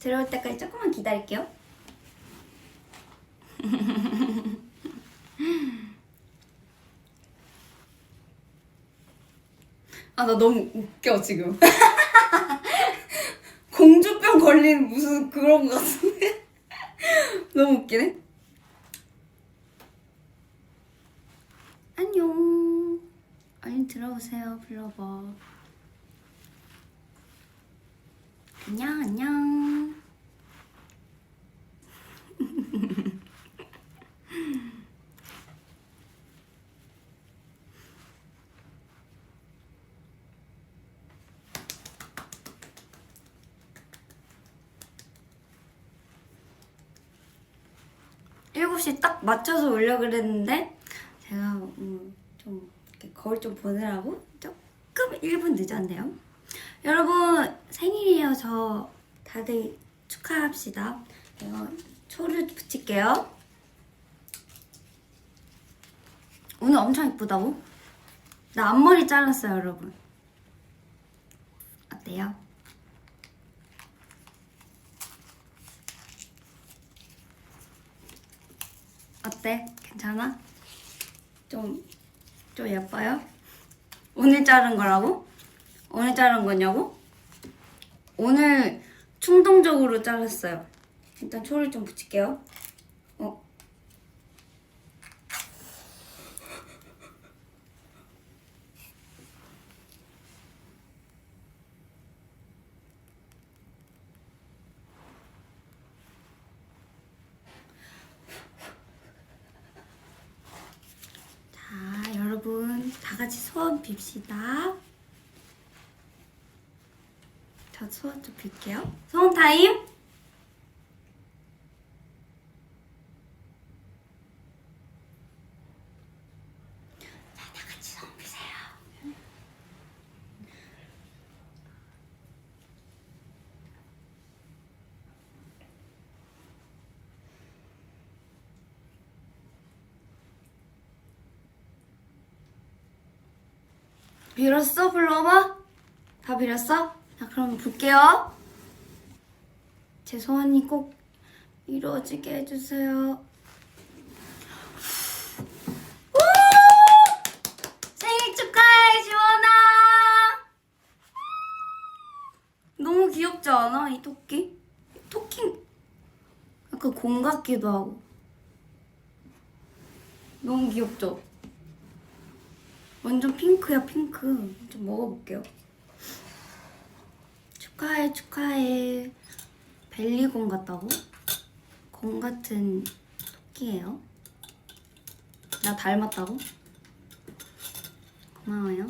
들어올 때까지 조금만 기다릴게요. 아, 나 너무 웃겨, 지금. 공주병 걸린 무슨 그런 거 같은데? 너무 웃기네. 안녕. 얼른 들어오세요, 블러버. 안녕, 안녕. 일곱 시딱 맞춰서 오려고 그랬는데 제가 음, 좀 거울 좀 보느라고 조금 1분 늦었네요. 여러분 생일이에요. 저 다들 축하합시다. 이거 초를 붙일게요. 오늘 엄청 이쁘다고? 나 앞머리 잘랐어요, 여러분. 어때요? 어때? 괜찮아? 좀, 좀 예뻐요? 오늘 자른 거라고? 오늘 자른 거냐고? 오늘 충동적으로 잘랐어요. 일단 초를 좀 붙일게요. 어. 자, 여러분 다 같이 소원 빕시다. 저 소원 좀 빌게요. 소원 타임. 자, 다 같이 소원 비세요. 빌었어, 불러봐? 다 빌었어? 자, 그럼 볼게요. 제 소원이 꼭 이루어지게 해주세요. 우! 생일 축하해, 지원아! 너무 귀엽지 않아, 이 토끼? 토끼, 약간 곰 같기도 하고. 너무 귀엽죠? 완전 핑크야 핑크. 좀 먹어볼게요. 축하해 축하해. 벨리곰 같다고? 곰 같은 토끼예요? 나 닮았다고? 고마워요